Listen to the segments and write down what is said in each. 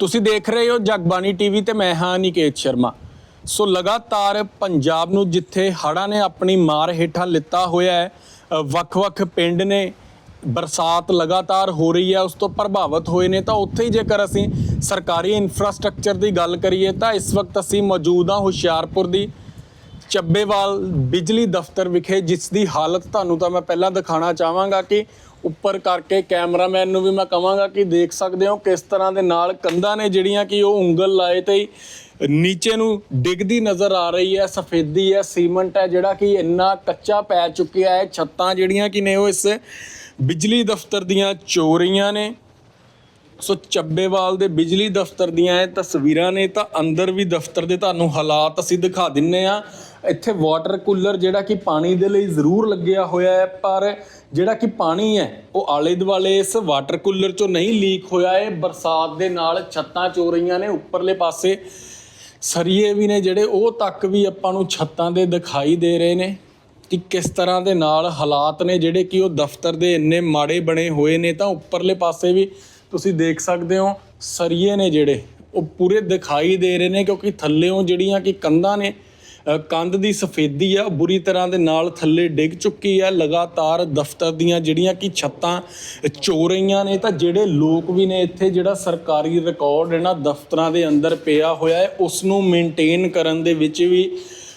ਤੁਸੀਂ ਦੇਖ ਰਹੇ ਹੋ ਜਗਬਾਣੀ ਟੀਵੀ ਤੇ ਮੈਂ ਹਾਂ ਨਿਕੇਤ ਸ਼ਰਮਾ। ਸੋ ਲਗਾਤਾਰ ਪੰਜਾਬ ਨੂੰ ਜਿੱਥੇ ਹੜ੍ਹਾਂ ਨੇ ਆਪਣੀ ਮਾਰ ਹੇਠਾਂ ਲਿੱਤਾ ਹੋਇਆ ਹੈ ਵੱਖ-ਵੱਖ ਪਿੰਡ ਨੇ ਬਰਸਾਤ ਲਗਾਤਾਰ ਹੋ ਰਹੀ ਹੈ, ਉਸ ਤੋਂ ਪ੍ਰਭਾਵਿਤ ਹੋਏ ਨੇ, ਤਾਂ ਉੱਥੇ ਹੀ ਜੇਕਰ ਅਸੀਂ ਸਰਕਾਰੀ ਇਨਫਰਾਸਟ੍ਰਕਚਰ ਦੀ ਗੱਲ ਕਰੀਏ, ਤਾਂ ਇਸ ਵਕਤ ਅਸੀਂ ਮੌਜੂਦ ਹਾਂ ਹੁਸ਼ਿਆਰਪੁਰ ਦੀ। ਚੱਬੇਵਾਲ ਬਿਜਲੀ ਦਫ਼ਤਰ ਵਿਖੇ ਜਿਸ ਦੀ ਹਾਲਤ ਤੁਹਾਨੂੰ ਤਾਂ ਮੈਂ ਪਹਿਲਾਂ ਦਿਖਾਣਾ ਚਾਹਾਂਗਾ ਕਿ ਉੱਪਰ ਕਰਕੇ ਕੈਮਰਾਮੈਨ ਨੂੰ ਵੀ ਮੈਂ ਕਹਾਂਗਾ ਕਿ ਦੇਖ ਸਕਦੇ ਹੋ ਕਿਸ ਤਰ੍ਹਾਂ ਦੇ ਨਾਲ ਕੰਧਾਂ ਨੇ ਜਿਹੜੀਆਂ ਕਿ ਉਹ ਉਂਗਲ ਲਾਏ ਤੇ ਨੀਚੇ ਨੂੰ ਡਿੱਗਦੀ ਨਜ਼ਰ ਆ ਰਹੀ ਹੈ, ਸਫੇਦੀ ਹੈ, ਸੀਮੈਂਟ ਹੈ ਜਿਹੜਾ ਕਿ ਇੰਨਾ ਕੱਚਾ ਪੈ ਚੁੱਕਿਆ ਹੈ। ਛੱਤਾਂ ਜਿਹੜੀਆਂ ਕਿ ਨੇ ਉਹ ਇਸ ਬਿਜਲੀ ਦਫ਼ਤਰ ਦੀਆਂ ਚੋਰੀਆਂ ਨੇ। ਸੋ ਚੱਬੇਵਾਲ ਦੇ ਬਿਜਲੀ ਦਫ਼ਤਰ ਦੀਆਂ ਇਹ ਤਸਵੀਰਾਂ ਨੇ ਤਾਂ ਅੰਦਰ ਵੀ ਦਫ਼ਤਰ ਦੇ ਤੁਹਾਨੂੰ ਹਾਲਾਤ ਅਸੀਂ ਦਿਖਾ ਦਿੰਨੇ ਆ। ਇੱਥੇ ਵਾਟਰ ਕੂਲਰ ਜਿਹੜਾ ਕਿ ਪਾਣੀ ਦੇ ਲਈ ਜ਼ਰੂਰ ਲੱਗਿਆ ਹੋਇਆ ਹੈ, ਪਰ ਜਿਹੜਾ ਕਿ ਪਾਣੀ ਹੈ, ਉਹ ਆਲੇ ਦੁਆਲੇ ਇਸ ਵਾਟਰ ਕੂਲਰ ਚੋਂ ਨਹੀਂ ਲੀਕ ਹੋਇਆ ਹੈ। ਬਰਸਾਤ ਦੇ ਨਾਲ ਛੱਤਾਂ ਚੋ ਰਹੀਆਂ ਨੇ, ਉੱਪਰਲੇ ਪਾਸੇ ਸਰੀਏ ਵੀ ਨੇ ਜਿਹੜੇ, ਉਹ ਤੱਕ ਵੀ ਆਪਾਂ ਨੂੰ ਛੱਤਾਂ ਦੇ ਦਿਖਾਈ ਦੇ ਰਹੇ ਨੇ ਕਿ ਕਿਸ ਤਰ੍ਹਾਂ ਦੇ ਨਾਲ ਹਾਲਾਤ ਨੇ ਜਿਹੜੇ ਕਿ ਉਹ ਦਫ਼ਤਰ ਦੇ ਇੰਨੇ ਮਾੜੇ ਬਣੇ ਹੋਏ ਨੇ। ਤਾਂ ਉੱਪਰਲੇ ਪਾਸੇ ਵੀ ਤੁਸੀਂ ਦੇਖ ਸਕਦੇ ਹੋ, ਸਰੀਏ ਨੇ ਜਿਹੜੇ, ਉਹ ਪੂਰੇ ਦਿਖਾਈ ਦੇ ਰਹੇ ਨੇ ਕਿਉਂਕਿ ਥੱਲੇੋਂ ਜਿਹੜੀਆਂ ਕਿ ਕੰਧਾਂ ਨੇ ਕੰਧ ਦੀ ਸਫੇਦੀ ਆ, ਉਹ ਬੁਰੀ ਤਰ੍ਹਾਂ ਦੇ ਨਾਲ ਥੱਲੇ ਡਿੱਗ ਚੁੱਕੀ ਹੈ ਲਗਾਤਾਰ ਦਫ਼ਤਰ ਦੀਆਂ ਜਿਹੜੀਆਂ ਕਿ ਛੱਤਾਂ ਚੋ ਰਹੀਆਂ ਨੇ, ਤਾਂ ਜਿਹੜੇ ਲੋਕ ਵੀ ਨੇ ਇੱਥੇ, ਜਿਹੜਾ ਸਰਕਾਰੀ ਰਿਕਾਰਡ ਇਹਨਾਂ ਦਫ਼ਤਰਾਂ ਦੇ ਅੰਦਰ ਪਿਆ ਹੋਇਆ ਹੈ ਉਸ ਨੂੰ ਮੇਨਟੇਨ ਕਰਨ ਦੇ ਵਿੱਚ ਵੀ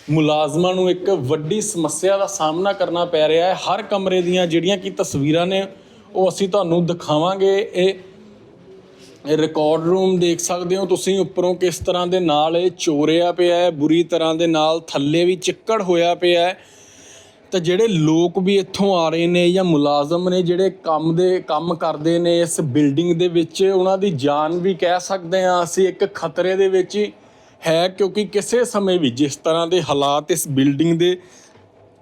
ਮੁਲਾਜ਼ਮਾਂ ਨੂੰ ਇੱਕ ਵੱਡੀ ਸਮੱਸਿਆ ਦਾ ਸਾਹਮਣਾ ਕਰਨਾ ਪੈ ਰਿਹਾ ਹੈ। ਹਰ ਕਮਰੇ ਦੀਆਂ ਜਿਹੜੀਆਂ ਕਿ ਤਸਵੀਰਾਂ ਨੇ, ਉਹ ਅਸੀਂ ਤੁਹਾਨੂੰ ਦਿਖਾਵਾਂਗੇ। ਇਹ ਰਿਕਾਰਡ ਰੂਮ ਦੇਖ ਸਕਦੇ ਹੋ ਤੁਸੀਂ ਉੱਪਰੋਂ ਕਿਸ ਤਰ੍ਹਾਂ ਦੇ ਨਾਲ ਇਹ ਚੋਰਿਆ ਪਿਆ ਹੈ, ਬੁਰੀ ਤਰ੍ਹਾਂ ਦੇ ਨਾਲ ਥੱਲੇ ਵੀ ਚਿੱਕੜ ਹੋਇਆ ਪਿਆ ਹੈ। ਤਾਂ ਜਿਹੜੇ ਲੋਕ ਵੀ ਇੱਥੋਂ ਆ ਰਹੇ ਨੇ ਜਾਂ ਮੁਲਾਜ਼ਮ ਨੇ ਜਿਹੜੇ ਕੰਮ ਦੇ, ਕੰਮ ਕਰਦੇ ਨੇ ਇਸ ਬਿਲਡਿੰਗ ਦੇ ਵਿੱਚ, ਉਹਨਾਂ ਦੀ ਜਾਨ ਵੀ ਕਹਿ ਸਕਦੇ ਹਾਂ ਅਸੀਂ ਇੱਕ ਖਤਰੇ ਦੇ ਵਿੱਚ ਹੀ ਹੈ ਕਿਉਂਕਿ ਕਿਸੇ ਸਮੇਂ ਵੀ ਜਿਸ ਤਰ੍ਹਾਂ ਦੇ ਹਾਲਾਤ ਇਸ ਬਿਲਡਿੰਗ ਦੇ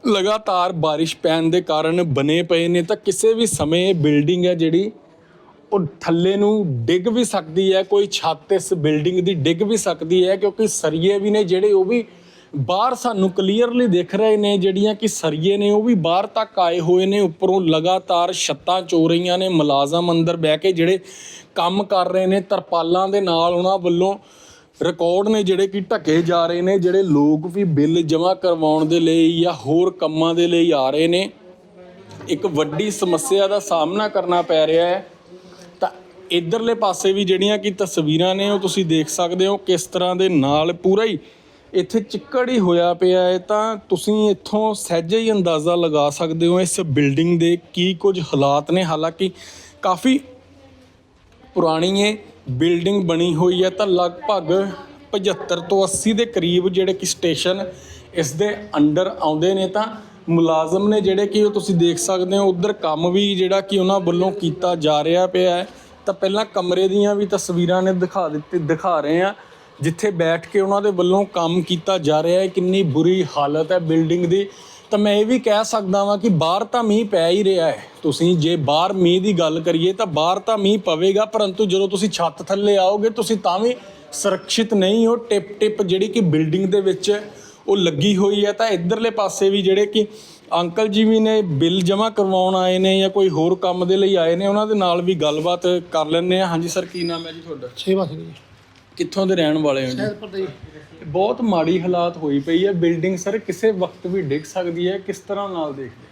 ਲਗਾਤਾਰ ਬਾਰਿਸ਼ ਪੈਣ ਦੇ ਕਾਰਨ ਬਣੇ ਪਏ ਨੇ, ਤਾਂ ਕਿਸੇ ਵੀ ਸਮੇਂ ਇਹ ਬਿਲਡਿੰਗ ਹੈ ਜਿਹੜੀ ਉਹ ਥੱਲੇ ਨੂੰ ਡਿੱਗ ਵੀ ਸਕਦੀ ਹੈ, ਕੋਈ ਛੱਤ ਇਸ ਬਿਲਡਿੰਗ ਦੀ ਡਿੱਗ ਵੀ ਸਕਦੀ ਹੈ ਕਿਉਂਕਿ ਸਰੀਏ ਵੀ ਨੇ ਜਿਹੜੇ ਉਹ ਵੀ ਬਾਹਰ ਸਾਨੂੰ ਕਲੀਅਰਲੀ ਦਿਖ ਰਹੇ ਨੇ, ਜਿਹੜੀਆਂ ਕਿ ਸਰੀਏ ਨੇ ਉਹ ਵੀ ਬਾਹਰ ਤੱਕ ਆਏ ਹੋਏ ਨੇ, ਉੱਪਰੋਂ ਲਗਾਤਾਰ ਛੱਤਾਂ ਚੋ ਰਹੀਆਂ ਨੇ, ਮੁਲਾਜ਼ਮ ਅੰਦਰ ਬਹਿ ਕੇ ਜਿਹੜੇ ਕੰਮ ਕਰ ਰਹੇ ਨੇ, ਤਰਪਾਲਾਂ ਦੇ ਨਾਲ ਉਹਨਾਂ ਵੱਲੋਂ ਰਿਕਾਰਡ ਨੇ ਜਿਹੜੇ ਕਿ ਢਕੇ ਜਾ ਰਹੇ ਨੇ, ਜਿਹੜੇ ਲੋਕ ਵੀ ਬਿੱਲ ਜਮ੍ਹਾਂ ਕਰਵਾਉਣ ਦੇ ਲਈ ਜਾਂ ਹੋਰ ਕੰਮਾਂ ਦੇ ਲਈ ਆ ਰਹੇ ਨੇ। ਇੱਕ ਵੱਡੀ ਸਮੱਸਿਆ ਦਾ ਸਾਹਮਣਾ ਕਰਨਾ ਪੈ ਰਿਹਾ ਹੈ। ਇਧਰਲੇ ਪਾਸੇ ਵੀ ਜਿਹੜੀਆਂ ਕਿ ਤਸਵੀਰਾਂ ਨੇ ਉਹ ਤੁਸੀਂ ਦੇਖ ਸਕਦੇ ਹੋ ਕਿਸ ਤਰ੍ਹਾਂ ਦੇ ਨਾਲ ਪੂਰਾ ਹੀ ਇੱਥੇ ਚਿੱਕੜ ਹੀ ਹੋਇਆ ਪਿਆ ਹੈ। ਤਾਂ ਤੁਸੀਂ ਇੱਥੋਂ ਸਹਿਜੇ ਹੀ ਅੰਦਾਜ਼ਾ ਲਗਾ ਸਕਦੇ ਹੋ ਇਸ ਬਿਲਡਿੰਗ ਦੇ ਕੀ ਕੁਝ ਹਾਲਾਤ ਨੇ। ਹਾਲਾਂਕਿ ਕਾਫੀ ਪੁਰਾਣੀ ਹੈ ਬਿਲਡਿੰਗ ਬਣੀ ਹੋਈ ਹੈ ਤਾਂ ਲਗਭਗ 75 ਤੋਂ 80 ਦੇ ਕਰੀਬ ਜਿਹੜੇ ਕਿ ਸਟੇਸ਼ਨ ਇਸ ਦੇ ਅੰਡਰ ਆਉਂਦੇ ਨੇ। ਤਾਂ ਮੁਲਾਜ਼ਮ ਨੇ ਜਿਹੜੇ ਕਿ ਉਹ ਤੁਸੀਂ ਦੇਖ ਸਕਦੇ ਹੋ, ਉਧਰ ਕੰਮ ਵੀ ਜਿਹੜਾ ਕਿ ਉਹਨਾਂ ਵੱਲੋਂ ਕੀਤਾ ਜਾ ਰਿਹਾ ਪਿਆ ਹੈ। ਤਾਂ ਪਹਿਲਾਂ ਕਮਰੇ ਦੀਆਂ ਵੀ ਤਸਵੀਰਾਂ ਨੇ ਦਿਖਾ ਦਿੱਤੀ, ਦਿਖਾ ਰਹੇ ਆ ਜਿੱਥੇ ਬੈਠ ਕੇ ਉਹਨਾਂ ਦੇ ਵੱਲੋਂ ਕੰਮ ਕੀਤਾ ਜਾ ਰਿਹਾ ਹੈ, ਕਿੰਨੀ ਬੁਰੀ ਹਾਲਤ ਹੈ ਬਿਲਡਿੰਗ ਦੀ। ਤਾਂ ਮੈਂ ਇਹ ਵੀ ਕਹਿ ਸਕਦਾ ਵਾਂ ਕਿ ਬਾਹਰ ਤਾਂ ਮੀਂਹ ਪੈ ਹੀ ਰਿਹਾ ਹੈ। ਤੁਸੀਂ ਜੇ ਬਾਹਰ ਮੀਂਹ ਦੀ ਗੱਲ ਕਰੀਏ ਤਾਂ ਬਾਹਰ ਤਾਂ ਮੀਂਹ ਪਵੇਗਾ, ਪਰੰਤੂ ਜਦੋਂ ਤੁਸੀਂ ਛੱਤ ਥੱਲੇ ਆਓਗੇ, ਤੁਸੀਂ ਤਾਂ ਵੀ ਸੁਰੱਖਿਅਤ ਨਹੀਂ ਹੋ। ਟਿਪ ਟਿਪ ਜਿਹੜੀ ਕਿ ਬਿਲਡਿੰਗ ਦੇ ਵਿੱਚ ਉਹ ਲੱਗੀ ਹੋਈ ਹੈ, ਤਾਂ ਇਧਰਲੇ ਪਾਸੇ ਵੀ ਜਿਹੜੇ ਕਿ ਅੰਕਲ ਜੀ ਵੀ ਨੇ ਬਿੱਲ ਜਮ੍ਹਾਂ ਕਰਵਾਉਣ ਆਏ ਨੇ ਜਾਂ ਕੋਈ ਹੋਰ ਕੰਮ ਦੇ ਲਈ ਆਏ ਨੇ ਉਹਨਾਂ ਦੇ ਨਾਲ ਵੀ ਗੱਲਬਾਤ ਕਰ ਲੈਂਦੇ ਆ ਹਾਂਜੀ ਸਰ ਕੀ ਨਾਮ ਹੈ ਜੀ ਤੁਹਾਡਾ? ਸੇਵਾ ਸਿੰਘ ਜੀ। ਕਿੱਥੋਂ ਦੇ ਰਹਿਣ ਵਾਲੇ ਹੋ ਜੀ? ਪ੍ਰਦੇਸ਼ ਬਹੁਤ ਮਾੜੀ ਹਾਲਾਤ ਹੋਈ ਪਈ ਹੈ। ਬਿਲਡਿੰਗ ਸਰ ਕਿਸੇ ਵਕਤ ਵੀ ਡਿੱਗ ਸਕਦੀ ਹੈ। ਕਿਸ ਤਰ੍ਹਾਂ ਨਾਲ ਦੇਖਦੇ?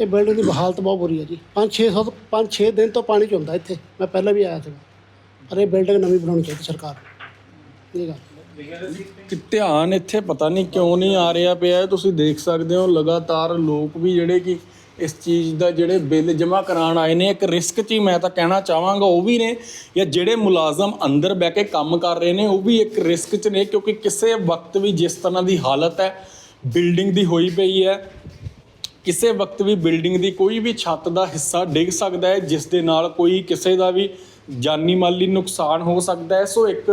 ਇਹ ਬਿਲਡਿੰਗ ਦੀ ਹਾਲਤ ਬਹੁਤ ਬੁਰੀ ਹੈ ਜੀ। 5-600 5-6 ਦਿਨ ਤੋਂ ਪਾਣੀ ਚ ਹੁੰਦਾ ਇੱਥੇ। ਮੈਂ ਪਹਿਲਾਂ ਵੀ ਆਇਆ ਸੀ ਪਰ ਇਹ ਬਿਲਡਿੰਗ ਨਵੀਂ ਬਣਾਉਣੀ ਚਾਹੀਦੀ ਸਰਕਾਰ ਨੂੰ। ਇਹ ਗੱਲ। ਕਿ ਧਿਆਨ ਇੱਥੇ ਪਤਾ ਨਹੀਂ ਕਿਉਂ ਨਹੀਂ ਆ ਰਿਹਾ ਪਿਆ ਤੁਸੀਂ ਦੇਖ ਸਕਦੇ ਹੋ, ਲਗਾਤਾਰ ਲੋਕ ਵੀ ਜਿਹੜੇ ਕਿ ਇਸ ਚੀਜ਼ ਦਾ ਜਿਹੜੇ ਬਿੱਲ ਜਮ੍ਹਾਂ ਕਰਾਉਣ ਆਏ ਨੇ, ਇੱਕ ਰਿਸਕ 'ਚ ਹੀ ਮੈਂ ਤਾਂ ਕਹਿਣਾ ਚਾਹਾਂਗਾ, ਉਹ ਵੀ ਨੇ, ਜਾਂ ਜਿਹੜੇ ਮੁਲਾਜ਼ਮ ਅੰਦਰ ਬਹਿ ਕੇ ਕੰਮ ਕਰ ਰਹੇ ਨੇ, ਉਹ ਵੀ ਇੱਕ ਰਿਸਕ 'ਚ ਨੇ, ਕਿਉਂਕਿ ਕਿਸੇ ਵਕਤ ਵੀ ਜਿਸ ਤਰ੍ਹਾਂ ਦੀ ਹਾਲਤ ਹੈ, ਬਿਲਡਿੰਗ ਦੀ ਹੋਈ ਪਈ ਹੈ, ਕਿਸੇ ਵਕਤ ਵੀ ਬਿਲਡਿੰਗ ਦੀ ਕੋਈ ਵੀ ਛੱਤ ਦਾ ਹਿੱਸਾ ਡਿੱਗ ਸਕਦਾ ਹੈ, ਜਿਸ ਦੇ ਨਾਲ ਕੋਈ ਕਿਸੇ ਦਾ ਵੀ ਜਾਨੀ ਮਾਲੀ ਨੁਕਸਾਨ ਹੋ ਸਕਦਾ ਹੈ, ਸੋ ਇੱਕ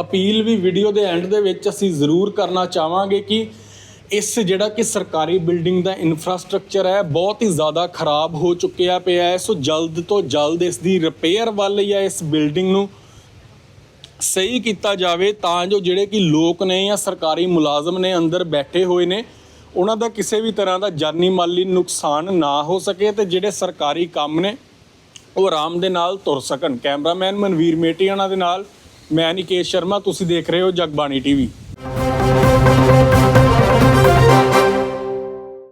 ਅਪੀਲ ਵੀ ਵੀਡੀਓ ਦੇ ਐਂਡ ਦੇ ਵਿੱਚ ਅਸੀਂ ਜ਼ਰੂਰ ਕਰਨਾ ਚਾਹਾਂਗੇ ਕਿ ਇਸ ਜਿਹੜਾ ਕਿ ਸਰਕਾਰੀ ਬਿਲਡਿੰਗ ਦਾ ਇਨਫਰਾਸਟ੍ਰਕਚਰ ਹੈ, ਬਹੁਤ ਹੀ ਜ਼ਿਆਦਾ ਖਰਾਬ ਹੋ ਚੁੱਕਿਆ ਪਿਆ ਹੈ। ਸੋ ਜਲਦ ਤੋਂ ਜਲਦ ਇਸ ਦੀ ਰਿਪੇਅਰ ਵੱਲ ਜਾਂ ਇਸ ਬਿਲਡਿੰਗ ਨੂੰ ਸਹੀ ਕੀਤਾ ਜਾਵੇ ਤਾਂ ਜੋ ਜਿਹੜੇ ਕਿ ਲੋਕ ਨੇ ਜਾਂ ਸਰਕਾਰੀ ਮੁਲਾਜ਼ਮ ਨੇ ਅੰਦਰ ਬੈਠੇ ਹੋਏ ਨੇ, ਉਹਨਾਂ ਦਾ ਕਿਸੇ ਵੀ ਤਰ੍ਹਾਂ ਦਾ ਜਾਨੀ ਮਾਲੀ ਨੁਕਸਾਨ ਨਾ ਹੋ ਸਕੇ ਤੇ ਜਿਹੜੇ ਸਰਕਾਰੀ ਕੰਮ ਨੇ ਉਹ ਆਰਾਮ ਦੇ ਨਾਲ ਤੁਰ ਸਕਣ। ਕੈਮਰਾਮੈਨ ਮਨਵੀਰ ਮੇਟੀ ਉਹਨਾਂ ਦੇ ਨਾਲ ਮੈਂ ਨਿਕੇਸ਼ ਸ਼ਰਮਾ ਤੁਸੀਂ ਦੇਖ ਰਹੇ ਹੋ ਜਗਬਾਣੀ ਟੀਵੀ।